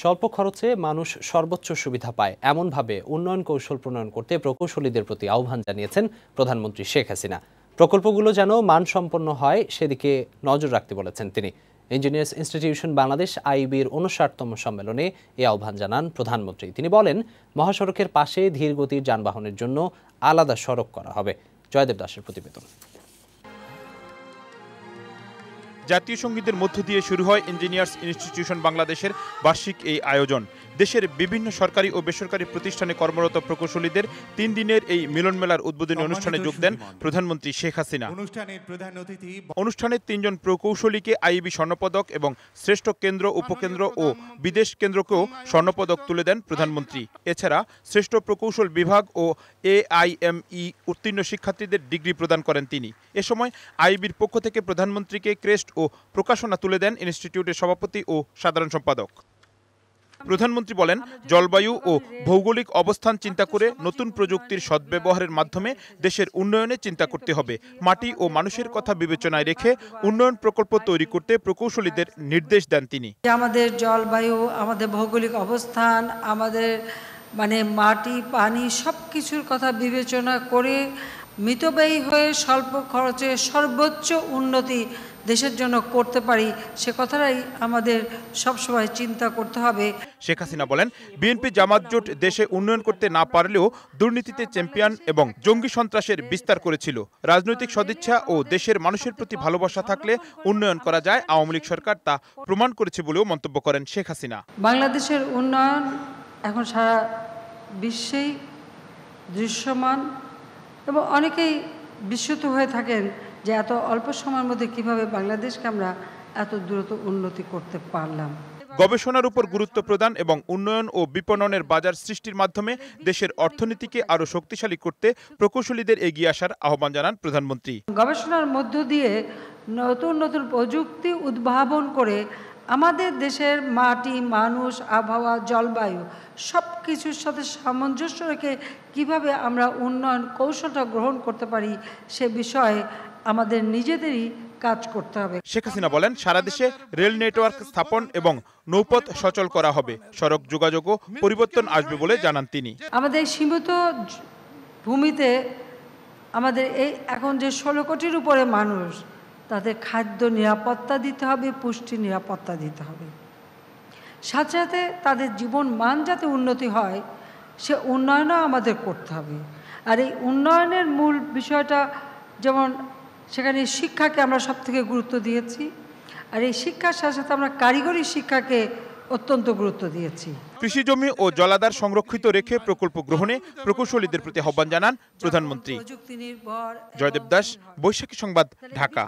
স্বল্প খরচে মানুষ সর্বোচ্চ সুবিধা পায়। এমনভাবে উন্নয়ন কৌশল প্রণয়ন করতে প্রকৌশলীদের প্রতি আহ্বান জানিয়েছেন প্রধানমন্ত্রী শেখ হাসিনা। প্রকল্পগুলো যেন মানসম্পন্ন হয়, সেদিকে নজর রাখতে বলেছেন তিনি। ইঞ্জিনিয়ার্স ইনস্টিটিউশন বাংলাদেশ আইবির উনষাটতম সম্মেলনে এ আহ্বান জানান প্রধানমন্ত্রী। তিনি বলেন, মহাসড়কের পাশে ধীরগতির যানবাহনের জন্য আলাদা সড়ক করা হবে। জয়দেব দাসের প্রতিবেদন। জাতীয় সঙ্গীতের মধ্য দিয়ে শুরু হয় ইঞ্জিনিয়ার্স ইনস্টিটিউশন বাংলাদেশের বার্ষিক এই আয়োজন। দেশের বিভিন্ন সরকারি ও বেসরকারি প্রতিষ্ঠানে কর্মরত প্রকৌশলীদের তিন দিনের এই মিলন মেলার উদ্বোধনী অনুষ্ঠানে যোগ দেন প্রধানমন্ত্রী শেখ হাসিনা। অনুষ্ঠানের অনুষ্ঠানে তিনজন প্রকৌশলীকে আইবি স্বর্ণপদক এবং শ্রেষ্ঠ কেন্দ্র উপকেন্দ্র ও বিদেশ কেন্দ্রকেও স্বর্ণপদক তুলে দেন প্রধানমন্ত্রী। এছাড়া শ্রেষ্ঠ প্রকৌশল বিভাগ ও এআইএমই উত্তীর্ণ শিক্ষার্থীদের ডিগ্রি প্রদান করেন তিনি। এ সময় আইবির পক্ষ থেকে প্রধানমন্ত্রীকে ক্রেস্ট ও প্রকাশনা তুলে দেন ইনস্টিটিউটের সভাপতি ও সাধারণ সম্পাদক। প্রধানমন্ত্রী বলেন, জলবায়ু ও ভৌগোলিক অবস্থান চিন্তা করে নতুন প্রযুক্তির সদ্ব্যবহারের মাধ্যমে দেশের উন্নয়নে চিন্তা করতে হবে। মাটি ও মানুষের কথা বিবেচনায় রেখে উন্নয়ন প্রকল্প তৈরি করতে প্রকৌশলীদের নির্দেশ দেন তিনি। আমাদের জলবায়ু, আমাদের ভৌগোলিক অবস্থান, আমাদের মানে মাটি, পানি সব কিছুর কথা বিবেচনা করে মিতব্যয়ী হয়ে স্বল্প খরচে সর্বোচ্চ উন্নতি দেশের জন্য করতে পারি সে কথাটাই আমাদের সবসময় চিন্তা করতে হবে। শেখ হাসিনা বলেন বিএনপি জামাত জোট দেশে উন্নয়ন করতে না পারলেও দুর্নীতিতে চ্যাম্পিয়ন এবং জঙ্গি সন্ত্রাসের বিস্তার করেছিল। রাজনৈতিক সদিচ্ছা ও দেশের মানুষের প্রতি ভালোবাসা থাকলে উন্নয়ন করা যায় আওয়ামী লীগ সরকার তা প্রমাণ করেছে বলেও মন্তব্য করেন শেখ হাসিনা। বাংলাদেশের উন্নয়ন এখন সারা বিশ্বেই দৃশ্যমান এবং অনেকেই বিস্মিত হয়ে থাকেন যে এত অল্প সময়ের মধ্যে কীভাবে বাংলাদেশকে আমরা এত দ্রুত উন্নতি করতে পারলাম? গবেষণার উপর গুরুত্ব প্রদান এবং উন্নয়ন ও বিপণনের বাজার সৃষ্টির মাধ্যমে দেশের অর্থনীতিকে আরও শক্তিশালী করতে প্রকৌশলীদের এগিয়ে আসার আহ্বান জানান প্রধানমন্ত্রী। গবেষণার মধ্য দিয়ে নতুন নতুন প্রযুক্তি উদ্ভাবন করে আমাদের দেশের মাটি মানুষ আবহাওয়া জলবায়ু সব কিছুর সাথে সামঞ্জস্য রেখে কীভাবে আমরা উন্নয়ন কৌশলটা গ্রহণ করতে পারি সে বিষয়ে আমাদের নিজেদেরই কাজ করতে হবে। শেখ হাসিনা বলেন সারা দেশে রেল নেটওয়ার্ক স্থাপন এবং নৌপথ সচল করা হবে। সড়ক যোগাযোগও পরিবর্তন আসবে বলে জানান তিনি। আমাদের সীমিত ভূমিতে আমাদের এই এখন যে ষোলো কোটির উপরে মানুষ তাদের খাদ্য নিরাপত্তা দিতে হবে পুষ্টি নিরাপত্তা দিতে হবে। সাথে সাথে তাদের জীবন মান যাতে উন্নতি হয় সে উন্নয়নও আমাদের করতে হবে। আর এই উন্নয়নের মূল বিষয়টা যেমন সেখানে শিক্ষাকে আমরা সব থেকে গুরুত্ব দিয়েছি আর এই শিক্ষার সাথে সাথে আমরা কারিগরি শিক্ষাকে অত্যন্ত গুরুত্ব দিয়েছি। কৃষি জমি ও জলাধার সংরক্ষিত রেখে প্রকল্প গ্রহণে প্রকৌশলীদের প্রতি আহ্বান জানান প্রধানমন্ত্রী। নির্ভর জয়দেব দাস বৈশাখী সংবাদ ঢাকা।